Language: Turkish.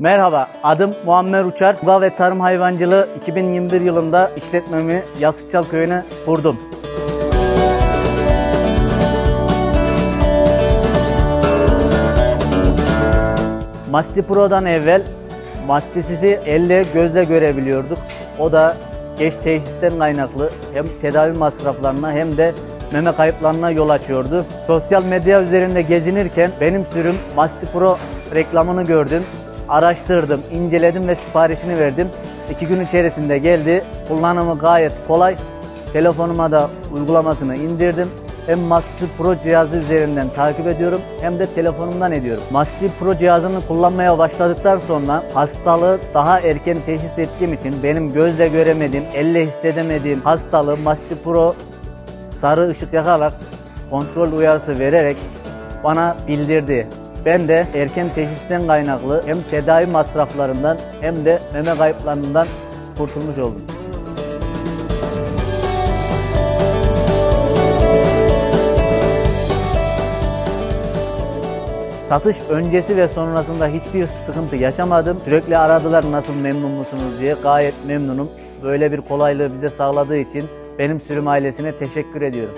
Merhaba, adım Muammer Uçar. Gıda ve Tarım Hayvancılığı 2021 yılında işletmemi Yasıkçal Köyü'ne kurdum. Masti Pro'dan evvel Mastisisi elle gözle görebiliyorduk. O da geç teşhisten kaynaklı hem tedavi masraflarına hem de meme kayıplarına yol açıyordu. Sosyal medya üzerinde gezinirken benim sürüm Masti Pro reklamını gördüm. Araştırdım, inceledim ve siparişini verdim. İki gün içerisinde geldi. Kullanımı gayet kolay. Telefonuma da uygulamasını indirdim. Hem Masti Pro cihazı üzerinden takip ediyorum hem de telefonumdan ediyorum. Masti Pro cihazını kullanmaya başladıktan sonra hastalığı daha erken teşhis ettiğim için benim gözle göremediğim, elle hissedemediğim hastalığı Masti Pro sarı ışık yakarak kontrol uyarısı vererek bana bildirdi. Ben de erken teşhisten kaynaklı hem tedavi masraflarından hem de meme kayıplarından kurtulmuş oldum. Satış öncesi ve sonrasında hiçbir sıkıntı yaşamadım. Sürekli aradılar nasıl memnun musunuz diye. Gayet memnunum. Böyle bir kolaylığı bize sağladığı için benim sürüm ailesine teşekkür ediyorum.